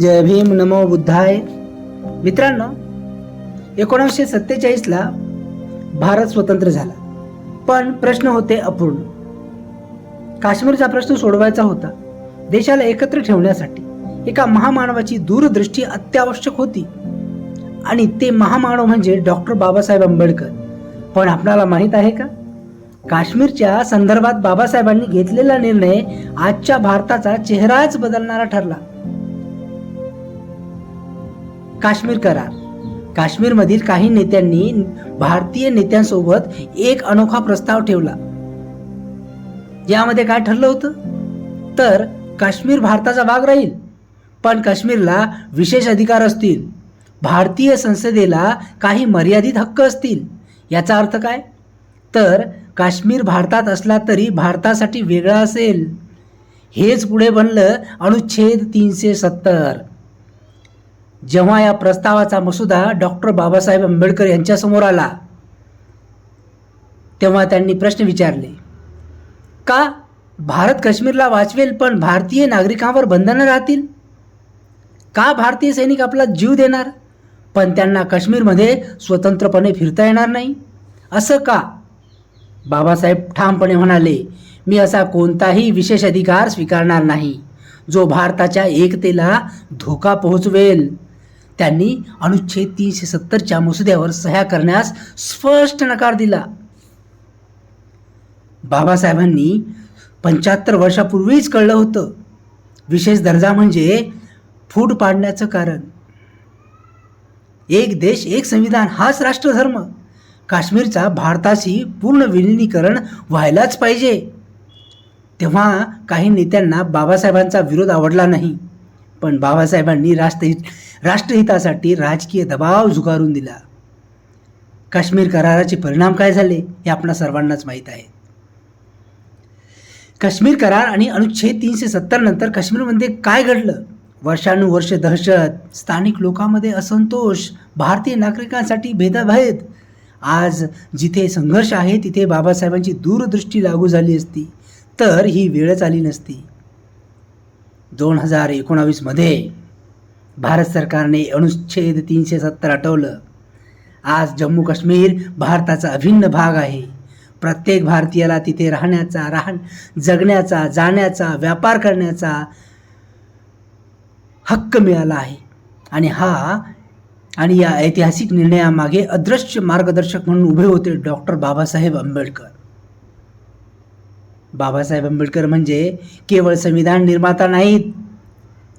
जय भीम नमो बुद्धाय. मित्रांनो एकोणीसशे सत्तेचाळीसला भारत स्वतंत्र झाला. पण प्रश्न होते अपूर्ण. काश्मीरचा प्रश्न सोडवायचा होता. देशाला एकत्र ठेवण्यासाठी एका महामानवाची दूरदृष्टी अत्यावश्यक होती. आणि ते महामानव म्हणजे डॉक्टर बाबासाहेब आंबेडकर. पण आपणाला माहीत आहे का? काश्मीरच्या संदर्भात बाबासाहेबांनी घेतलेला निर्णय आजच्या भारताचा चेहराच बदलणारा ठरला. काश्मीर करार काश्मीरमधील काही नेत्यांनी भारतीय नेत्यांसोबत एक अनोखा प्रस्ताव ठेवला. यामध्ये काय ठरलं होतं? तर काश्मीर भारताचा भाग राहील. पण काश्मीरला विशेष अधिकार असतील. भारतीय संसदेला काही मर्यादित हक्क असतील. याचा अर्थ काय? तर काश्मीर भारतात असला तरी भारतासाठी वेगळा असेल. हेच पुढे बनलं अनुच्छेद तीनशे सत्तर. जेव्हा या प्रस्तावाचा मसुदा डॉक्टर बाबासाहेब आंबेडकर यांच्यासमोर आला तेव्हा त्यांनी प्रश्न विचारले का भारत काश्मीरला वाचवेल पण भारतीय नागरिकांवर बंधनं राहतील? का भारतीय सैनिक आपला जीव देणार पण त्यांना काश्मीरमध्ये स्वतंत्रपणे फिरता येणार नाही? असं का? बाबासाहेब ठामपणे म्हणाले मी असा कोणताही विशेष अधिकार स्वीकारणार नाही जो भारताच्या एकतेला धोका पोहोचवेल. त्यांनी अनुच्छेद तीनशे सत्तरच्या मसुद्यावर सह्या करण्यास स्पष्ट नकार दिला. बाबासाहेबांनी पंच्याहत्तर वर्षापूर्वीच कळलं होतं. विशेष दर्जा म्हणजे फूट पाडण्याचं कारण. एक देश एक संविधान हाच राष्ट्रधर्म. काश्मीरचा भारताशी पूर्ण विलिनीकरण व्हायलाच पाहिजे. तेव्हा काही नेत्यांना बाबासाहेबांचा विरोध आवडला नाही. पण बाबासाहेबांनी राष्ट्रहित राष्ट्रहितासाठी राजकीय दबाव झुगारून दिला. काश्मीर कराराचे परिणाम काय झाले हे आपणा सर्वांनाच माहीत आहे. काश्मीर करार आणि अनुच्छेद तीनशे सत्तर नंतर काश्मीरमध्ये काय घडलं? वर्षानुवर्ष दहशत स्थानिक लोकांमध्ये असंतोष भारतीय नागरिकांसाठी भेदाभेद. आज जिथे संघर्ष आहे तिथे बाबासाहेबांची दूरदृष्टी लागू झाली असती तर ही वेळच आली नसती. दोन हजार एकोणावीसमध्ये भारत सरकारने अनुच्छेद तीनशे सत्तर हटवलं. आज जम्मू काश्मीर भारताचा अभिन्न भाग आहे. प्रत्येक भारतीयाला तिथे राहण्याचा राहण जगण्याचा जाण्याचा व्यापार करण्याचा हक्क मिळाला आहे. आणि हा आणि या ऐतिहासिक निर्णयामागे अदृश्य मार्गदर्शक म्हणून उभे होते डॉक्टर बाबासाहेब आंबेडकर. बाबासाहेब आंबेडकर म्हणजे केवळ संविधान निर्माता नाहीत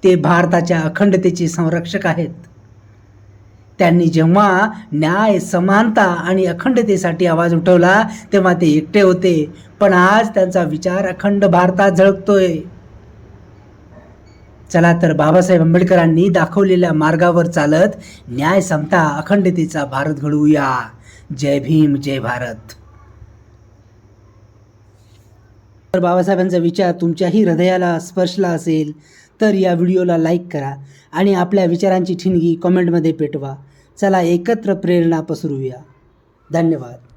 ते भारताच्या अखंडतेचे संरक्षक आहेत. त्यांनी जेव्हा न्याय समानता आणि अखंडतेसाठी आवाज उठवला तेव्हा ते एकटे होते. पण आज त्यांचा विचार अखंड भारतात झळकतोय. चला तर बाबासाहेब आंबेडकरांनी दाखवलेल्या मार्गावर चालत न्याय समता अखंडतेचा भारत घडवूया. जय भीम जय भारत. तर बाबासाहेबांचा विचार तुमच्याही हृदयाला स्पर्शला असेल. तर या व्हिडिओला लाईक करा आणि आपल्या विचारांची ठिणगी कमेंटमध्ये पेटवा. चला एकत्र प्रेरणा पसरूया धन्यवाद.